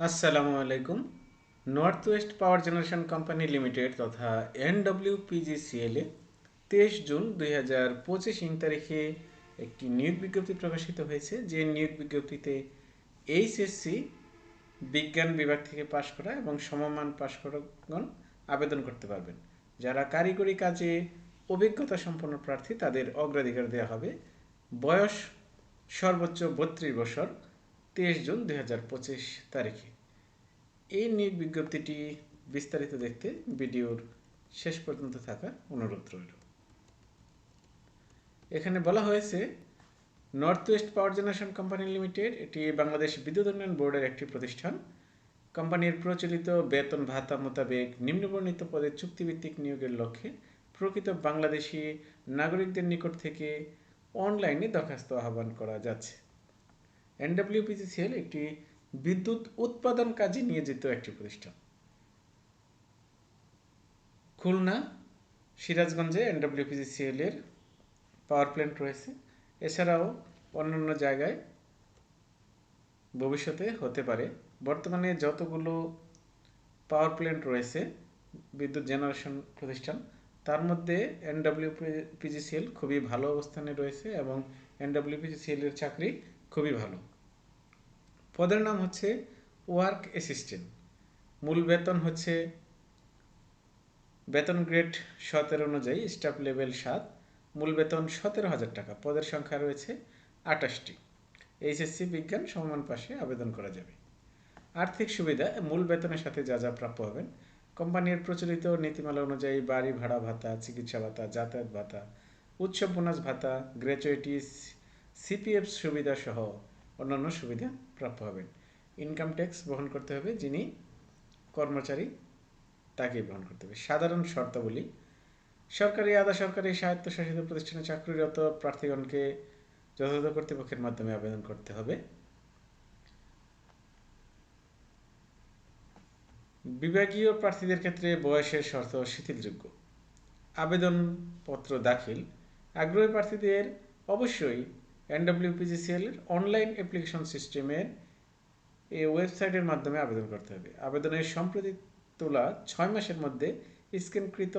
আসসালামু আলাইকুম north west power generation company limited তথা এনডব্লিউপিজিসিএল তেইশ জুন দুই হাজার পঁচিশ ইং তারিখে একটি নিয়োগ বিজ্ঞপ্তি প্রকাশিত হয়েছে। যে নিয়োগ বিজ্ঞপ্তিতে এইচএসসি বিজ্ঞান বিভাগ থেকে পাশ করা এবং সমমান পাশ করাগণ আবেদন করতে পারবেন। যারা কারিগরি কাজে অভিজ্ঞতা সম্পন্ন প্রার্থী তাদের অগ্রাধিকার দেওয়া হবে। বয়স সর্বোচ্চ বত্রিশ বছর। তেইশ জুন দুই হাজার পঁচিশ তারিখে। এই নিয়োগ বিজ্ঞপ্তিটি বিস্তারিত দেখতে ভিডিওর শেষ পর্যন্ত থাকা অনুরোধ রইল। এখানে বলা হয়েছে north west power generation company limited এটি বাংলাদেশ বিদ্যুৎ উন্নয়ন বোর্ডের একটি প্রতিষ্ঠান। কোম্পানির প্রচলিত বেতন ভাতা মোতাবেক নিম্নবর্ণিত পদে চুক্তিভিত্তিক নিয়োগের লক্ষ্যে প্রকৃত বাংলাদেশি নাগরিকদের নিকট থেকে অনলাইনে দরখাস্ত আহ্বান করা যাচ্ছে। এনডব্লিউপিজিসিএল একটি বিদ্যুৎ উৎপাদন কাজে নিয়োজিত একটি প্রতিষ্ঠান। খুলনা, সিরাজগঞ্জে এনডব্লিউপিজিসিএল এর পাওয়ার প্ল্যান্ট রয়েছে। এছাড়াও অন্যান্য জায়গায় ভবিষ্যতে হতে পারে। বর্তমানে যতগুলো পাওয়ার প্ল্যান্ট রয়েছে, বিদ্যুৎ জেনারেশন প্রতিষ্ঠান, তার মধ্যে এনডাব্লিউ পিজিসিএল খুবই ভালো অবস্থানে রয়েছে এবং এনডাব্লিউ পিজিসিএল এর চাকরি খুবই ভালো। পদের নাম হচ্ছে ওয়ার্ক অ্যাসিস্ট্যান্ট। মূল বেতন হচ্ছে বেতন গ্রেড সতেরো অনুযায়ী স্টাফ লেভেল সাত, মূল বেতন সতেরো হাজার টাকা। পদের সংখ্যা রয়েছে আটাশটি। এইচএসসি বিজ্ঞান সমান পাশে আবেদন করা যাবে। আর্থিক সুবিধা, মূল বেতনের সাথে যা যা প্রাপ্য হবেন, কোম্পানির প্রচলিত নীতিমালা অনুযায়ী বাড়ি ভাড়া ভাতা, চিকিৎসা ভাতা, যাতায়াত ভাতা, উৎসব বোনাস ভাতা, গ্র্যাচুইটিস সিপিএফ সুবিধা সহ অন্যান্য সুবিধা প্রাপ্য হবেন। ইনকাম ট্যাক্স বহন করতে হবে যিনি কর্মচারী তাকে বহন করতে হবে। সাধারণ শর্তাবলী, সরকারি আধা সরকারি স্বায়ত্তশাসিত প্রতিষ্ঠানে চাকরিরত প্রার্থীগণকে যথাযথ কর্তৃপক্ষের মাধ্যমে আবেদন করতে হবে। বিভাগীয় প্রার্থীদের ক্ষেত্রে বয়সের শর্ত শিথিলযোগ্য। আবেদনপত্র দাখিল। আগ্রহী প্রার্থীদের অবশ্যই এনডব্লিউপিজিসিএল এর অনলাইন অ্যাপ্লিকেশন সিস্টেমের এই ওয়েবসাইটের মাধ্যমে আবেদন করতে হবে। আবেদনের সম্প্রতি তোলা ছয় মাসের মধ্যে স্ক্যানকৃত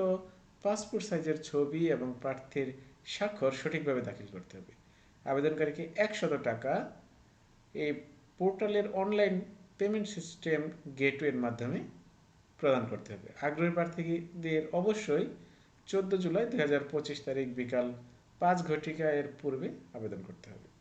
পাসপোর্ট সাইজের ছবি এবং প্রার্থীর স্বাক্ষর সঠিকভাবে দাখিল করতে হবে। আবেদনকারীকে একশত টাকা এই পোর্টালের অনলাইন পেমেন্ট সিস্টেম গেটওয়ের মাধ্যমে প্রদান করতে হবে। আগ্রহী প্রার্থীদের অবশ্যই চোদ্দ জুলাই দু হাজার পঁচিশ তারিখ বিকাল পাঁচ ঘটিকা এর পূর্বে আবেদন করতে হবে।